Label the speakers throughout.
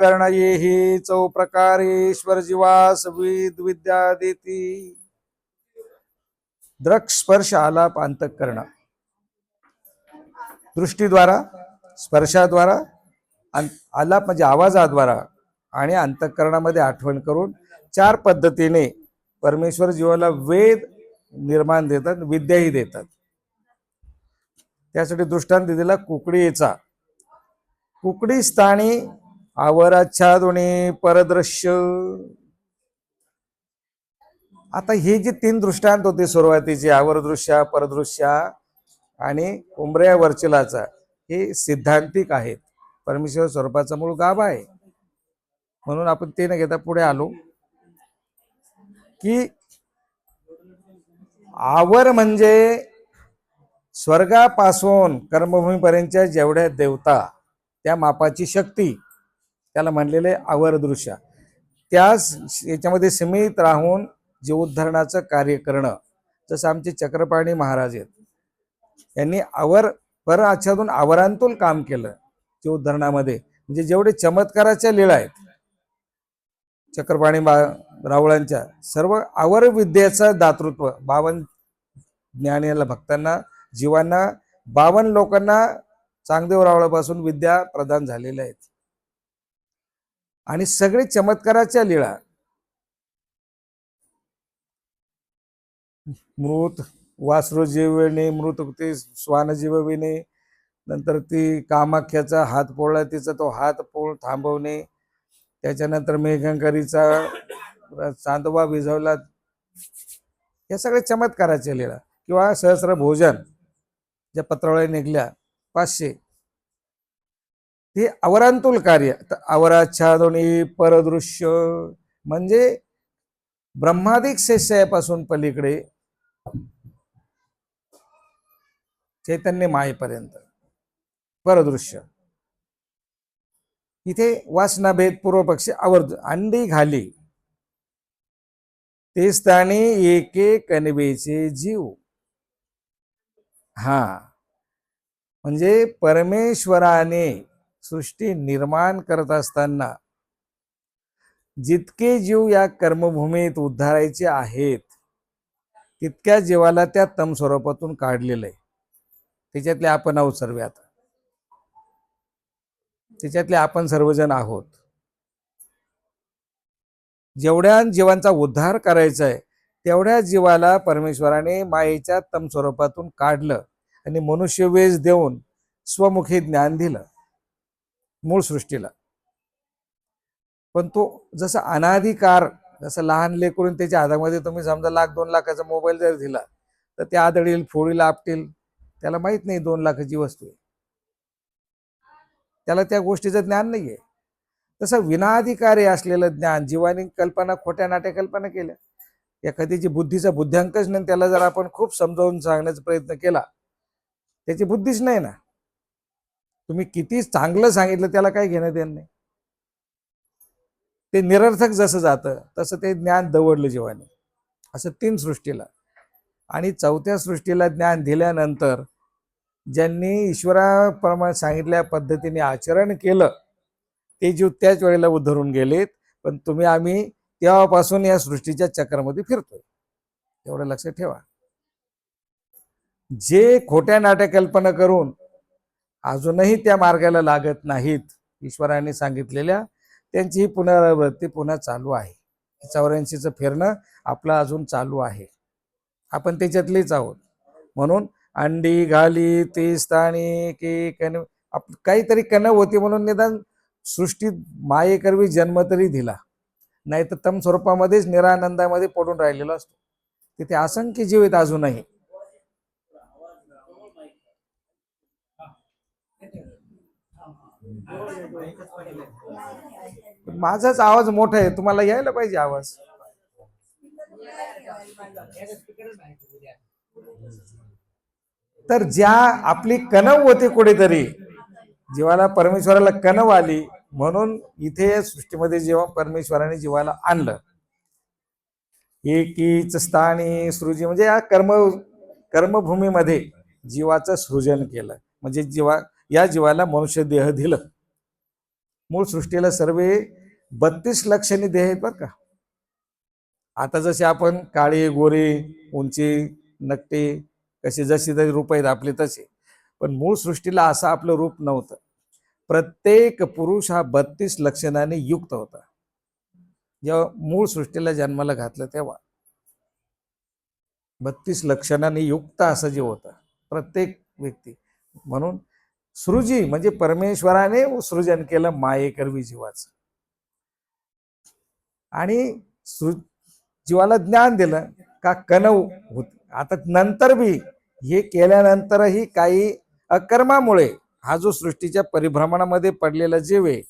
Speaker 1: अंतःकरण ये चौ चौ प्रकारेश्वर जीवास विद विद्या देती द्रक स्पर्श आलाप अंतःकरण। दृष्टीद्वारा स्पर्शाद्वारा आलाप म्हणजे आवाजाद्वारा आणि अंतःकरणामध्ये आठवण करून चार पद्धतीने परमेश्वर जीवाला वेद निर्माण देतात विद्याही देतात. त्यासाठी दृष्टांत दिलेला कुकडीचा. कुकडी स्थानी आवराच्छादुणी परदृश्य. आता हे जे तीन दृष्टांत होते सुरुवातीचे आवरदृश्या परदृश्या आणि उमऱ्या वर्चलाचा हे सिद्धांतिक आहेत. परमेश्वर स्वरूपाचा मूळ गाभा आहे. म्हणून आपण ते न घेता पुढे आलो. की आवर म्हणजे स्वर्गापासून कर्मभूमीपर्यंतच्या जेवढ्या देवता त्या मापाची शक्ती त्याला म्हणलेले आवर दृश्य. याच्यामध्ये सीमित राहून जीवोद्धरणाचं कार्य करणं. जसं आमचे चक्रपाणी महाराज आहेत. यांनी आवर पर आच्छादून आवरांतून काम केलं जीवोद्धरणामध्ये. म्हणजे जेवढे चमत्काराच्या लीळा आहेत चक्रपाणी बा रावळांच्या सर्व आवर विद्येचं दातृत्व बावन ज्ञानीला भक्तांना जीवांना बावन लोकांना चांगदेव रावळापासून विद्या प्रदान झालेल्या आहेत. आणि सगळे चमत्काराच्या लीळा. मृत वासरू जीवणे मृत ते श्वान जीवविणे नंतर ती कामाख्याचा हात पोळला तिचा तो हात पोळ थांबवणे त्याच्यानंतर मेघंकरीचा चांदोबा भिजवला. या सगळ्या चमत्काराच्या लीळा. किंवा सहस्र भोजन ज्या पत्रावळ्या निघल्या पाचशे. ते अवरांतुल कार्य. तर अवराच्छादोनी परदृश्य. म्हणजे ब्रह्मादिक शेषयापासून पलीकडे चैतन्य मायेपर्यंत. परदृश्य. इथे वासनाभेद पूर्व पक्षी आवर्ज अंडी घाली. ते स्थानी एके कणवेचे जीव. हा. म्हणजे परमेश्वराने सृष्टी निर्माण करत असताना जितके जीव या कर्मभूमीत उद्धारायचे आहेत तितक्या जीवाला त्या तम स्वरूपातून काढलेलं आहे. त्याच्यातले आपण आहोत सर्व आता. त्याच्यातले आपण सर्वजण आहोत. जेवढ्या जीवांचा उद्धार करायचा आहे तेवढ्या जीवाला परमेश्वराने मायेच्या तम स्वरूपातून काढलं आणि मनुष्य वेश देऊन स्वमुखी ज्ञान दिलं. मूळ सृष्टीला. पण तो जसा अनाधिकार जसं लहान लेकरून त्याच्या हातामध्ये तुम्ही समजा लाख दोन लाखाचा मोबाईल जर दिला तर ते आदळील फोडील आपटील त्याला माहीत नाही दोन लाखाची वस्तू आहे. त्याला त्या गोष्टीचं ज्ञान नाहीये. तसं विनाधिकारी असलेलं ज्ञान जीवानी कल्पना खोट्या नाट्या कल्पना केल्या. एखाद्याची बुद्धीचा बुद्ध्यांकच नाही त्याला जर आपण खूप समजावून सांगण्याचा प्रयत्न केला त्याची बुद्धीच नाही ना. तुम्ही किती चांगलं सांगितलं त्याला काही घेणं देणं नाही. ते निरर्थक जसं जातं तसं ते ज्ञान दवडलं जीवाने. असं तीन सृष्टीला. आणि चौथ्या सृष्टीला ज्ञान दिल्यानंतर ज्यांनी ईश्वराप्रमाणे सांगितल्या पद्धतीने आचरण केलं ते जीव त्याच वेळेला उद्धरून गेलेत. पण तुम्ही आम्ही तेव्हापासून या सृष्टीच्या चक्रामध्ये फिरतोय. एवढं लक्षात ठेवा. जे खोट्या नाट्या कल्पना करून अजूनही त्या मार्गाला लागत नाहीत ईश्वराने सांगितलेल्या. त्यांची ही पुनरावृत्ती पुन्हा चालू आहे. चौऱ्याऐंशीचं फिरणं आपलं अजून चालू आहे. आपण त्याच्यातलेच आहोत. म्हणून अंडी घाली ते स्थानी की कन आप काहीतरी कणव होती म्हणून निदान सृष्टीत मायेकरवी जन्म तरी दिला. नाही तर तम स्वरूपामध्येच निरानंदामध्ये पडून राहिलेलो असतो. तिथे असंख्य जीवित अजूनही. माझाच आवाज मोठा आहे. तुम्हाला यायला पाहिजे आवाज. तर ज्या आपली कणव होती कुठेतरी जीवाला परमेश्वराला कणव आली म्हणून इथे सृष्टीमध्ये जेव्हा परमेश्वराने जीवाला आणलं. एकीच स्थानी सृजी म्हणजे या कर्म कर्मभूमीमध्ये जीवाचं सृजन केलं. म्हणजे जीवा या जीवाला मनुष्य देह दिलं. मूळ सृष्टीला सर्व बत्तीस लक्षणी देह आहेत बरं का. आता जसे आपण काळे गोरे उंची नकटे कसे जशी जशी रूप आहेत आपले तसे पण मूळ सृष्टीला असं आपलं रूप नव्हतं. प्रत्येक पुरुष हा बत्तीस लक्षणाने युक्त होता. जेव्हा मूळ सृष्टीला जन्माला घातलं तेव्हा. बत्तीस लक्षणाने युक्त असं जे होतं. प्रत्येक व्यक्ती. म्हणून सृजी म्हणजे परमेश्वराने सृजन केलं मायेकरवी जीवाचं आणि सृ जीवाला ज्ञान दिलं का कनव होत. आता नंतर बी हे केल्यानंतरही काही अकर्मामुळे हा जो सृष्टीच्या परिभ्रमणामध्ये पडलेला जीव आहे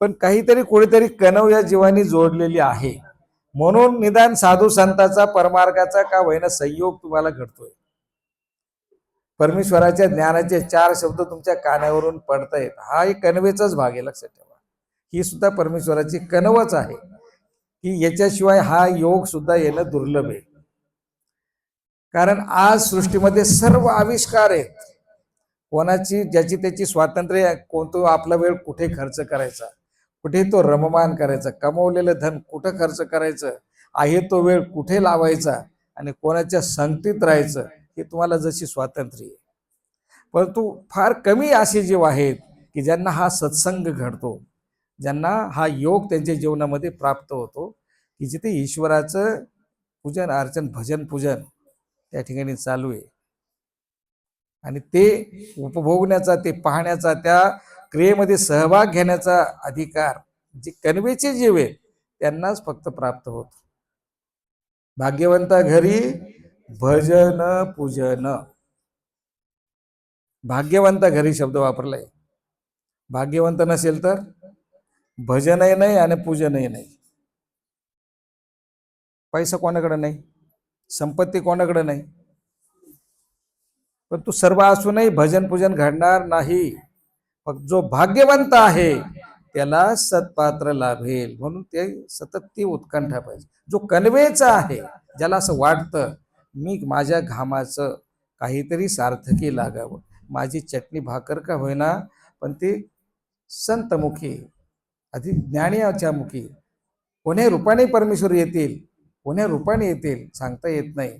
Speaker 1: पण काहीतरी कुठेतरी कनव या जीवानी जोडलेली आहे. म्हणून निदान साधू संताचा परमार्गाचा का होईना संयोग तुम्हाला घडतोय. परमेश्वराच्या ज्ञानाचे चार शब्द तुमच्या कानावरून पडतायत. हा एक कणवेचाच भाग आहे लक्षात ठेवा. ही सुद्धा परमेश्वराची कणवच आहे. की याच्याशिवाय हा योग सुद्धा येणं दुर्लभ आहे. कारण आज सृष्टीमध्ये सर्व आविष्कार आहेत. कोणाची ज्याची त्याची स्वातंत्र्य आहे, कोणतो आपला वेळ कुठे खर्च करायचा? कुठे तो रममान करायचा? कमवलेलं धन कुठं खर्च करायचं? आहे तो वेळ कुठे लावायचा? आणि कोणाच्या संगतीत राहायचं? की तुम्हाला जशी स्वातंत्र्य आहे. परंतु फार कमी असे जीव आहेत की ज्यांना हा सत्संग घडतो. ज्यांना हा योग त्यांच्या जीवनामध्ये प्राप्त होतो. की जिथे ईश्वराचं पूजन अर्चन भजन पूजन त्या ठिकाणी चालू आहे. आणि ते उपभोगण्याचा ते पाहण्याचा त्या क्रियेमध्ये सहभाग घेण्याचा अधिकार जे कणवेचे जीव आहेत त्यांनाच फक्त प्राप्त होत. भाग्यवंता घरी भजन पूजन. भाग्यवंत घरी शब्द वापरलाय. भाग्यवंत नसेल तर भजनही नाही आणि पूजनही नाही. पैसा कोणाकडे नाही? संपत्ती कोणाकडे नाही? पण तू सर्व असूनही भजन पूजन घडणार नाही. फक्त जो भाग्यवंत आहे त्याला सत्पात्र लाभेल. म्हणून ते सतत ती उत्कंठा पाहिजे. जो कनवेचा आहे ज्याला असं वाटतं मी माझ्या घामाचं काहीतरी सार्थकी लागावं. माझी चटणी भाकर का होईना पण ती संतमुखी अधिक ज्ञानियाच्या मुखी. कोण्या रूपाने परमेश्वर येतील कोण्या रूपाने येतील सांगता येत नाही.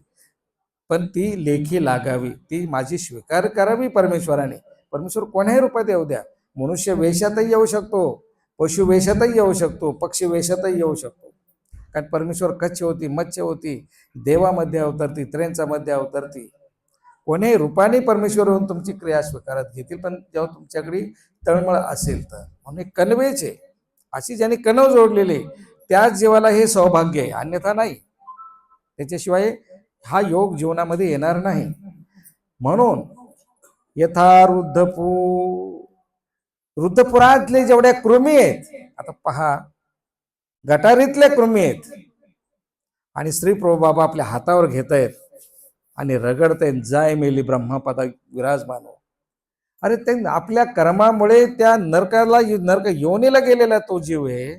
Speaker 1: पण ती लेखी लागावी ती माझी स्वीकार करावी परमेश्वराने. परमेश्वर कोण्याही रूपात येऊ द्या? मनुष्य वेशातही येऊ शकतो पशु वेशातही येऊ शकतो पक्षी वेशातही येऊ शकतो. कारण परमेश्वर कच्छ होती मच्छ होती देवामध्ये अवतरती त्रेंचामध्ये अवतरती. कोणी रूपाने परमेश्वर होऊन तुमची क्रिया स्वीकारत घेतील पण जेव्हा तुमच्याकडे तळमळ असेल तर. म्हणून कणवेचे कनवेचे अशी ज्याने कणव जोडलेले त्याच जीवाला हे सौभाग्य आहे अन्यथा नाही. त्याच्याशिवाय हा योग जीवनामध्ये येणार नाही. म्हणून यथा वृद्धपू वृद्धपुरातले जेवढ्या कृमी आहेत आता पहा गटारीतल्या कृमी आहेत. आणि श्री प्रभू बाबा आपल्या हातावर घेत आहेत आणि रगडतायत. जाय मेली ब्रह्मपदा विराजमान हो. अरे ते आपल्या कर्मामुळे त्या नरकाला नरक योनीला गेलेला तो जीव आहे.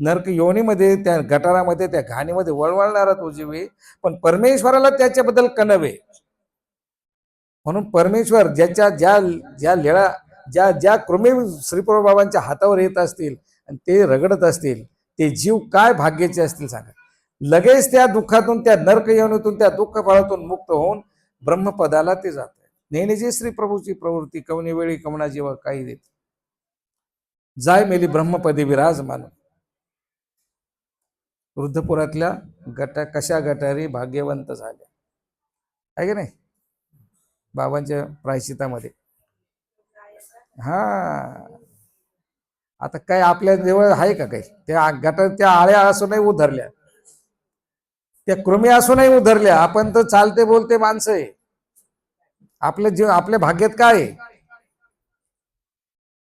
Speaker 1: नरक योनीमध्ये त्या गटारामध्ये त्या घाणीमध्ये वळवळणारा तो जीव आहे. पण परमेश्वराला त्याच्याबद्दल कणवे. म्हणून परमेश्वर ज्याच्या ज्या ज्या लेळा ज्या ज्या कृमी श्रीप्रभू बाबांच्या हातावर येत असतील आणि ते रगडत असतील ते जीव काय भाग्याचे असतील सांगा. लगेच त्या दुःखातून त्या नर्क येऊनतून त्या दुःख फळातून मुक्त होऊन ब्रह्मपदाला ते जात नेहमीची श्री प्रभूची प्रवृत्ती कवनी वेळी कवना जीवा काही देत जाय मेली ब्रह्मपदी विराज विराजमान. वृद्धपुरातल्या गटा कशा गटारी भाग्यवंत झाल्या? आहे की नाही? बाबांच्या प्रायश्चितामध्ये. हा. आता काय आपल्या जवळ आहे का काही? त्या गटात त्या आळ्या असूनही उधरल्या. त्या कृमी असूनही उधरल्या. आपण तर चालते बोलते माणसं आहे. आपलं जीव आपल्या भाग्यात काय आहे?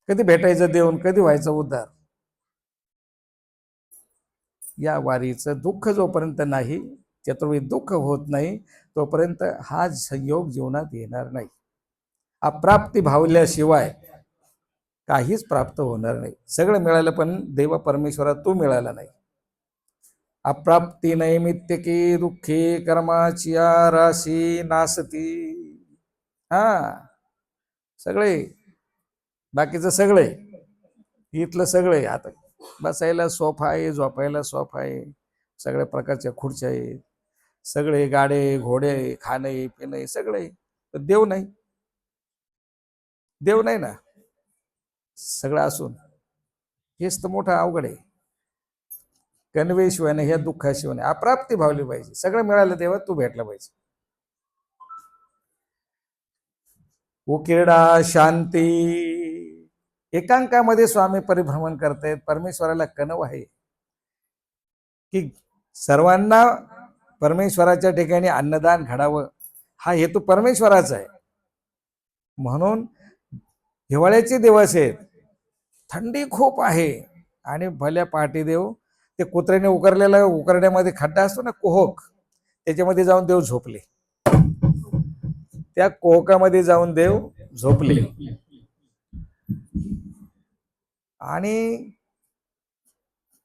Speaker 1: कधी भेटायचं देऊन कधी व्हायचं उद्धार? या वारीचं दुःख जोपर्यंत नाही चतुर्वेद दुःख होत नाही तोपर्यंत हा संयोग जीवनात येणार नाही. अप्राप्ती भावल्याशिवाय काहीच प्राप्त होणार नाही. सगळं मिळालं पण देवा परमेश्वरा तो मिळाला नाही. अप्राप्ती नैमित्तिकी दुःखी कर्माची राशी नासती. हा. सगळे. बाकीचं सगळे. इथलं सगळं आहे आता. बसायला सोफा आहे झोपायला सोफा आहे. सगळ्या प्रकारच्या खुर्च्या आहेत. सगळे गाडे घोडे खाणे पिणे सगळे. देव नाही. देव नाही ना. सगळं असून. हेच तर मोठं अवघड आहे. कन्वेशिवाय नाही ह्या दुःखाशिवाय नाही अप्राप्ती भावली पाहिजे. सगळं मिळालं तेव्हा तू भेटला पाहिजे. उकिरडा शांती. एकांकामध्ये स्वामी परिभ्रमण करतायत. परमेश्वराला कणव आहे. की सर्वांना परमेश्वराच्या ठिकाणी अन्नदान घडावं हा हेतू परमेश्वराचा आहे. म्हणून हिवाळ्याचे दिवस आहेत. थंडी खूप आहे. आणि भल्या पहाटे देव ते कुत्र्याने उकरलेला उकरण्यामध्ये खड्डा असतो ना कोहक त्याच्यामध्ये जाऊन देव झोपले. त्या कोहकामध्ये जाऊन देव झोपले. आणि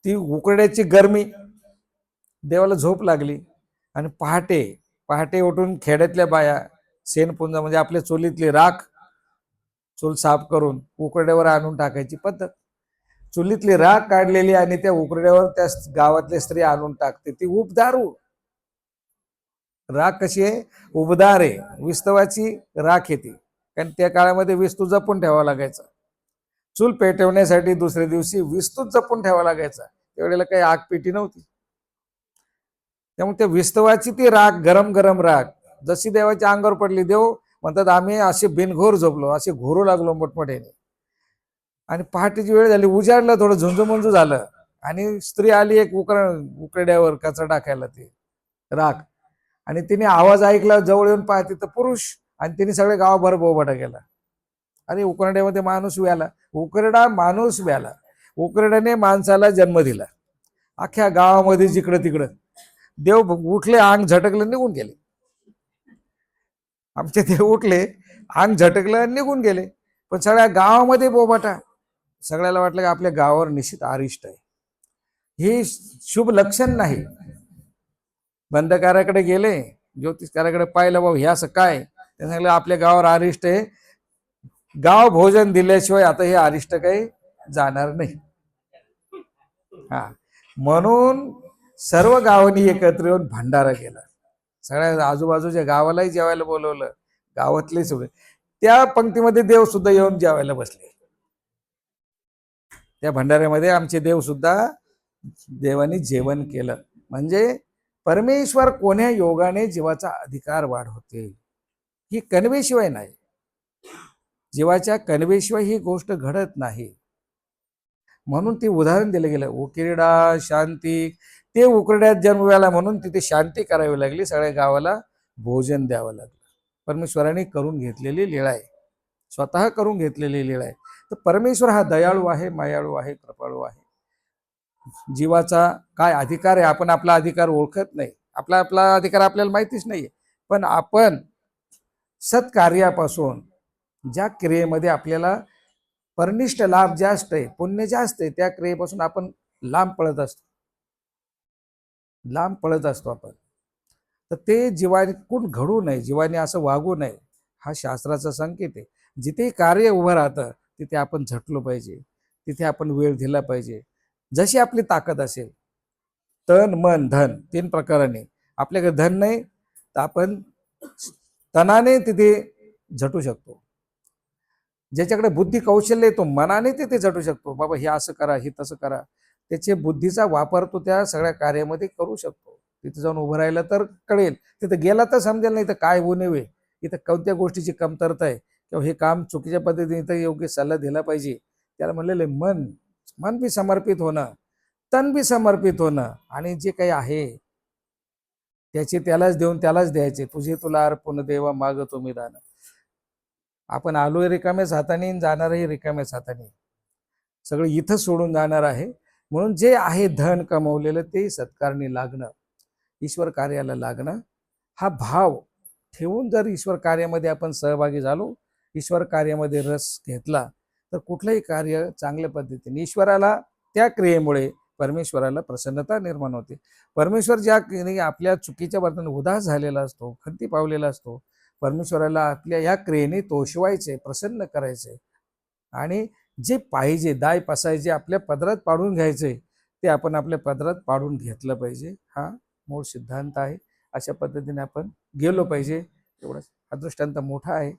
Speaker 1: ती उकरड्याची गरमी देवाला झोप लागली. आणि पहाटे पहाटे उठून खेड्यातल्या बाया शेणपुंजा म्हणजे आपल्या चोलीतली राख चूल साफ करून उकरड्यावर आणून टाकायची पद्धत. चुलीतली राख काढलेली आणि त्या उकरड्यावर त्या गावातल्या स्त्री आणून टाकते. ती उपदारू राख कशी आहे? उबदार आहे. विस्तवाची राख येते कारण त्या काळामध्ये विस्तू जपून ठेवावा लागायचा. चूल पेटवण्यासाठी दुसऱ्या दिवशी विस्तूच जपून ठेवावा लागायचा. त्यावेळेला काही आग पेटी नव्हती. त्यामुळे त्या विस्तवाची ती राख गरम गरम राख. जशी देवाच्या अंगावर पडली देव म्हणतात आम्ही असे बिनघोर झोपलो असे घोरू लागलो मोठमोठ्याने. आणि पहाटेची वेळ झाली उजाडलं थोडं झुंजूमंजू झालं. आणि स्त्री आली एक उकर उकरड्यावर कचरा टाकायला ती राख. आणि तिने आवाज ऐकला जवळ येऊन पाहते तर पुरुष आणि तिने सगळे गावभर बोबाटा केला. अरे उकरड्यामध्ये माणूस व्याला उकरडा माणूस व्याला. उकरड्याने माणसाला जन्म दिला. अख्ख्या गावामध्ये जिकडं तिकडं. देव उठले अंग झटकले निघून गेले. आमचे ते उठले अंग झटकलं आणि निघून गेले. पण सगळ्या गावामध्ये बोबाटा. सगळ्याला वाटलं की आपल्या गावावर निश्चित आरिष्ट आहे. हे शुभ लक्षण नाही. बंधकाराकडे गेले ज्योतिषकाराकडे पाहिलं बाबा हे असं काय? ते सांगितलं आपल्या गावावर अरिष्ट आहे. गाव भोजन दिल्याशिवाय आता हे अरिष्ट काही जाणार नाही. हा. म्हणून सर्व गावांनी एकत्र येऊन भंडारा केला. सगळ्या आजूबाजूच्या गावालाही जेवायला बोलवलं. गावातले सगळे त्या पंक्तीमध्ये देव सुद्धा येऊन जेवायला बसले. त्या भंडाऱ्यामध्ये आमचे देव सुद्धा देवाने जेवण केलं. म्हणजे परमेश्वर कोण्या योगाने जीवाचा अधिकार वाढवते? ही कणवेशिवाय नाही. जीवाच्या कणवेशिवाय ही गोष्ट घडत नाही. म्हणून ते उदाहरण दिलं गेलं. उकिरडा शांती ते उकरड्यात जन्मव्याला म्हणून तिथे शांती करावी लागली. सगळ्या गावाला भोजन द्यावं लागलं. परमेश्वराने करून घेतलेली लीळा आहे. स्वतः करून घेतलेली लीळा आहे. तर परमेश्वर हा दयाळू आहे मायाळू आहे कृपाळू आहे. जीवाचा काय अधिकार आहे? आपण आपला अधिकार ओळखत नाही. आपला आपला अधिकार आपल्याला माहितीच नाही पण आपण सत्कार्यापासून ज्या क्रियेमध्ये आपल्याला परनिष्ठ लाभ जास्त आहे पुण्य जास्त आहे त्या क्रियेपासून आपण लांब पळत असतो. लांब पळत असतो आपण. तर ते जीवाने घडू नये जीवाने असं वागू नये हा शास्त्राचा संकेत आहे. जिथे कार्य उभं राहतं तिथे आपण झटलो पाहिजे तिथे आपण वेळ दिला पाहिजे. जशी आपली ताकद असेल तन मन धन तीन प्रकाराने. आपल्याकडे धन नाही तर आपण तनाने तिथे झटू शकतो. ज्याच्याकडे बुद्धी कौशल्य आहे तो मनाने तिथे झटू शकतो. बाबा हे असं करा हे तसं करा. त्याचे बुद्धीचा वापर तो त्या सगळ्या कार्यामध्ये करू शकतो. तिथे जाऊन उभं राहिलं तर कळेल. तिथं गेला तर समजेल नाही तर काय होऊ नये इथं कोणत्या गोष्टीची कमतरता आहे? किंवा हे काम चुकीच्या पद्धतीने इथं योग्य सल्ला दिला पाहिजे. त्याला म्हणलेलं आहे, मन मन बी समर्पित होणं तन बी समर्पित होणं आणि जे काही आहे त्याचे त्यालाच देऊन त्यालाच द्यायचे. तुझे तुला अर्पण देवा माग तुम्ही दान. आपण आलोय रिकाम्याच हाताने जाणारही रिकाम्याच हाताने. सगळं इथं सोडून जाणार आहे. म्हणून जे आहे धन कमवलेलं ते सत्कारणी लागणं ईश्वर कार्याला लागणं हा भाव ठेवून जर ईश्वर कार्यामध्ये आपण सहभागी झालो ईश्वर कार्यामध्ये रस घेतला तर कुठलंही कार्य चांगल्या पद्धतीने ईश्वराला त्या क्रियेमुळे परमेश्वराला प्रसन्नता निर्माण होते. परमेश्वर ज्या आपल्या चुकीच्या वर्तन उदास झालेला असतो खंती पावलेला असतो परमेश्वराला आपल्या या क्रियेने तोषवायचे प्रसन्न करायचे आणि जे पाहिजे दाय पसायचे आपल्या पदरात पाडून घ्यायचे ते आपण आपल्या पदरात पाडून घेतलं पाहिजे. हा मूळ सिद्धांत आहे. अशा पद्धतीने आपण गेलो पाहिजे. एवढंच हा दृष्टांत मोठा आहे.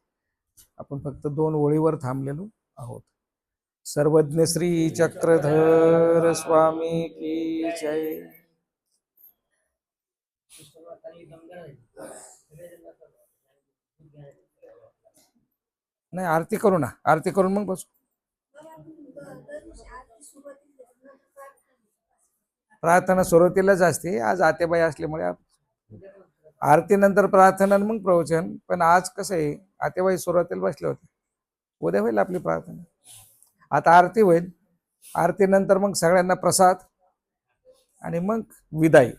Speaker 1: आपण फक्त दोन ओळीवर थांबलेलो आहोत. सर्वज्ञ श्री चक्रधर स्वामी की जय. नाही आरती करू ना. आरती करून मग बसू. प्रार्थना सुरुवातीलाच असते. आज आतेबाई असल्यामुळे आरतीनंतर प्रार्थना आणि मग प्रवचन. पण आज कसं आहे आतेबाई सुरुवातीला बसले होते उद्या होईल आपली प्रार्थना. आता आरती होईल. आरतीनंतर मग सगळ्यांना प्रसाद आणि मग विदाई.